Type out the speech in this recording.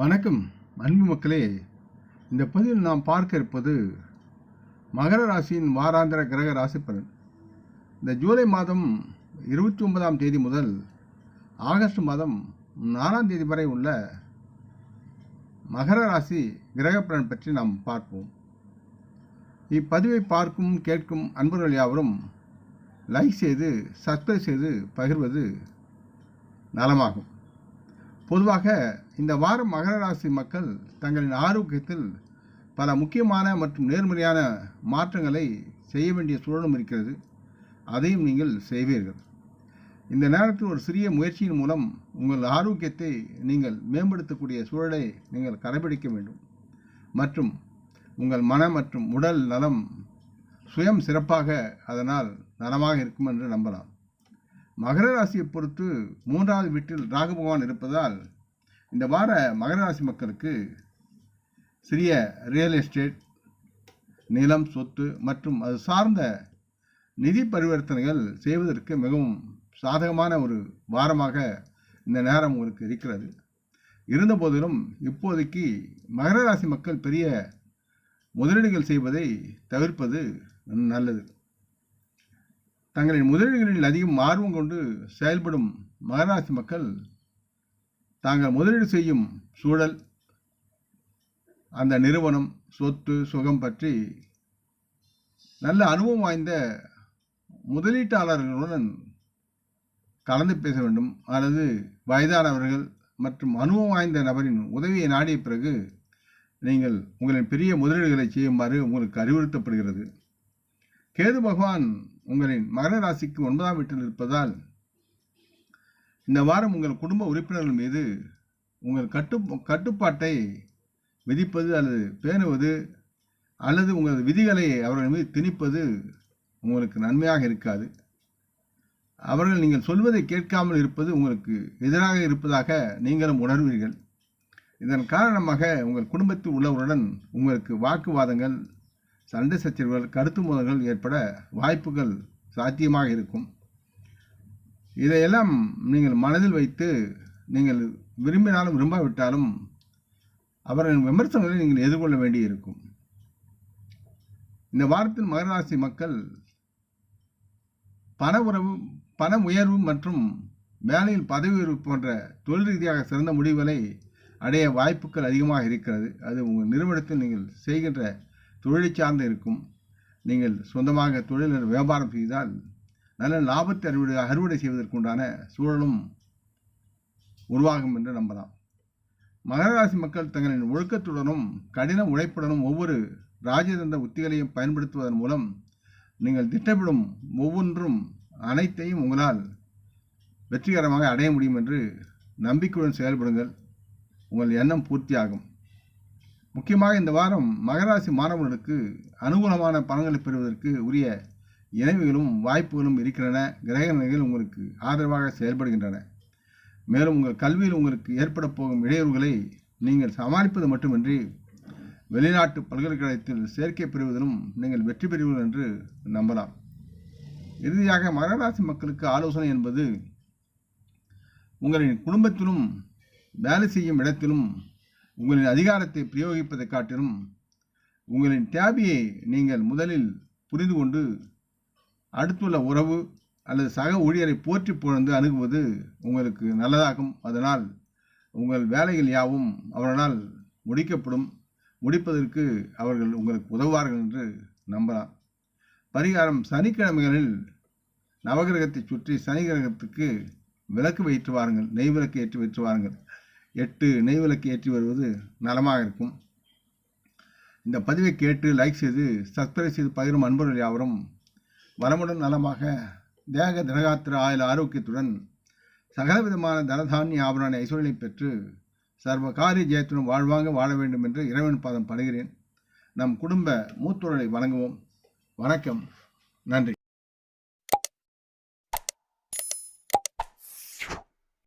வணக்கம் அன்பு மக்களே. இந்த பதிவில் நாம் பார்க்க இருப்பது மகர ராசியின் வாராந்திர கிரக ராசி பலன் இந்த ஜூலை மாதம் இருபத்தி ஒன்பதாம் தேதி முதல் ஆகஸ்ட் மாதம் நாலாம் தேதி வரை உள்ள மகர ராசி கிரக பலன் பற்றி நாம் பார்ப்போம். இப்பதிவை பார்க்கும் கேட்கும் அன்பர்கள் யாவரும் லைக் செய்து சப்ஸ்கிரைப் செய்து பகிர்வது நலமாகும். பொதுவாக இந்த வாரம் மகர ராசி மக்கள் தங்களின் ஆரோக்கியத்தில் பல முக்கியமான மற்றும் நேர்மறையான மாற்றங்களை செய்ய வேண்டிய சூழலும் இருக்கிறது. அதையும் நீங்கள் செய்வீர்கள். இந்த நேரத்தில் ஒரு சிறிய முயற்சியின் மூலம் உங்கள் ஆரோக்கியத்தை நீங்கள் மேம்படுத்தக்கூடிய சூழலை நீங்கள் கடைபிடிக்க வேண்டும். மற்றும் உங்கள் மன மற்றும் உடல் நலம் சுயம் சிறப்பாக அதனால் நலமாக இருக்கும் என்று நம்பலாம். மகர ராசியை பொறுத்து மூன்றாவது வீட்டில் ராகு பகவான் இருப்பதால் இந்த வார மகர ராசி மக்களுக்கு சிறிய ரியல் எஸ்டேட் நிலம் சொத்து மற்றும் அது சார்ந்த நிதி பரிவர்த்தனைகள் செய்வதற்கு மிகவும் சாதகமான ஒரு வாரமாக இந்த நேரம் உங்களுக்கு இருக்கிறது. இருந்தபோதிலும் இப்போதைக்கு மகர ராசி மக்கள் பெரிய முதலீடுகள் செய்வதை தவிர்ப்பது நல்லது. தங்களின் முதலீடுகளில் அதிகம் ஆர்வம் கொண்டு செயல்படும் மகராசி மக்கள் தாங்கள் முதலீடு செய்யும் சூழல் அந்த நிறுவனம் சொத்து சுகம் பற்றி நல்ல அனுபவம் வாய்ந்த முதலீட்டாளர்களுடன் கலந்து பேச வேண்டும். அல்லது வயதானவர்கள் மற்றும் அனுபவம் வாய்ந்த நபரின் உதவியை நாடிய பிறகு நீங்கள் உங்களின் பெரிய முதலீடுகளை செய்யுமாறு உங்களுக்கு அறிவுறுத்தப்படுகிறது. கேது பகவான் உங்களின் மகர ராசிக்கு ஒன்பதாம் வீட்டில் இருப்பதால் இந்த வாரம் உங்கள் குடும்ப உறுப்பினர்கள் மீது உங்கள் கட்டு கட்டுப்பாட்டை விதிப்பது அல்லது பேணுவது அல்லது உங்களது விதிகளை அவர்கள் மீது திணிப்பது உங்களுக்கு நன்மையாக இருக்காது. அவர்கள் நீங்கள் சொல்வதை கேட்காமல் இருப்பது உங்களுக்கு எதிராக இருப்பதாக நீங்களும் உணர்வீர்கள். இதன் காரணமாக உங்கள் குடும்பத்தில் உள்ளவருடன் உங்களுக்கு வாக்குவாதங்கள் சண்டை சச்சரவுகள் கருத்து மோதல்கள் ஏற்பட வாய்ப்புகள் சாத்தியமாக இருக்கும். இதையெல்லாம் நீங்கள் மனதில் வைத்து நீங்கள் விரும்பினாலும் விரும்பாவிட்டாலும் அவர்களின் விமர்சனங்களை நீங்கள் எதிர்கொள்ள வேண்டியிருக்கும். இந்த வாரத்தில் மகராசி மக்கள் பண உறவு பண உயர்வு மற்றும் வேலையில் பதவி உயர்வு போன்ற தொழில் ரீதியாக சிறந்த முடிவுகளை அடைய வாய்ப்புகள் அதிகமாக இருக்கிறது. அது உங்கள் நிறுவனத்தில் நீங்கள் செய்கின்ற தொழிலை சார்ந்து இருக்கும். நீங்கள் சொந்தமாக தொழில் வியாபாரம் செய்தால் நல்ல லாபத்தை அறுவடை அறுவடை செய்வதற்குண்டான சூழலும் உருவாகும் என்று நம்பலாம். மகராசி மக்கள் தங்களின் ஒழுக்கத்துடனும் கடின உழைப்புடனும் ஒவ்வொரு ராஜதந்திர உத்திகளையும் பயன்படுத்துவதன் மூலம் நீங்கள் திட்டமிடும் ஒவ்வொன்றும் அனைத்தையும் உங்களால் வெற்றிகரமாக அடைய முடியும் என்று நம்பிக்கையுடன் செயல்படுங்கள். உங்கள் எண்ணம் பூர்த்தியாகும். முக்கியமாக இந்த வாரம் மகராசி மாணவர்களுக்கு அனுகூலமான பலன்களை பெறுவதற்கு உரிய இணைவுகளும் வாய்ப்புகளும் இருக்கின்றன. கிரகநிலைகள் உங்களுக்கு ஆதரவாக செயல்படுகின்றன. மேலும் உங்கள் கல்வியில் உங்களுக்கு ஏற்பட போகும் இடையூறுகளை நீங்கள் சமாளிப்பது மட்டுமின்றி வெளிநாட்டு பல்கலைக்கழகத்தில் சேர்க்கை பெறுவதிலும் நீங்கள் வெற்றி பெறுவீர்கள் என்று நம்பலாம். இறுதியாக மகராசி மக்களுக்கு ஆலோசனை என்பது உங்களின் குடும்பத்திலும் வேலை செய்யும் இடத்திலும் உங்களின் அதிகாரத்தை பிரயோகிப்பதை காட்டிலும் உங்களின் தேவையை நீங்கள் முதலில் புரிந்து கொண்டு அடுத்துள்ள உறவு அல்லது சக ஊழியரை போற்றி புகழ்ந்து அணுகுவது உங்களுக்கு நல்லதாகும். அதனால் உங்கள் வேலைகள் யாவும் அவர்களால் முடிக்கப்படும். முடிப்பதற்கு அவர்கள் உங்களுக்கு உதவுவார்கள் என்று நம்பலாம். பரிகாரம் சனிக்கிழமைகளில் நவகிரகத்தை சுற்றி சனி கிரகத்துக்கு விளக்கு வைத்து வாருங்கள். நெய் விளக்கு ஏற்றி வைத்து வாருங்கள். எட்டு நெய் விளக்கு ஏற்றி வருவது நலமாக இருக்கும். இந்த பதிவை கேட்டு லைக் செய்து சப்ஸ்கிரைப் செய்து பகிரும் அன்பர்கள் யாவரும் வளமுடன் நலமாக தேக திரகாத்திர ஆயுள் ஆரோக்கியத்துடன் சகலவிதமான தனதானிய ஆபரண ஐஸ்வர்யனை பெற்று சர்வ காரிய ஜெயத்துடன் வாழ்வாங்க வாழ வேண்டும் என்று இறைவன் பாதம் படுகிறேன் நம் குடும்ப மூத்தோர்களை வணங்குவோம். வணக்கம். நன்றி.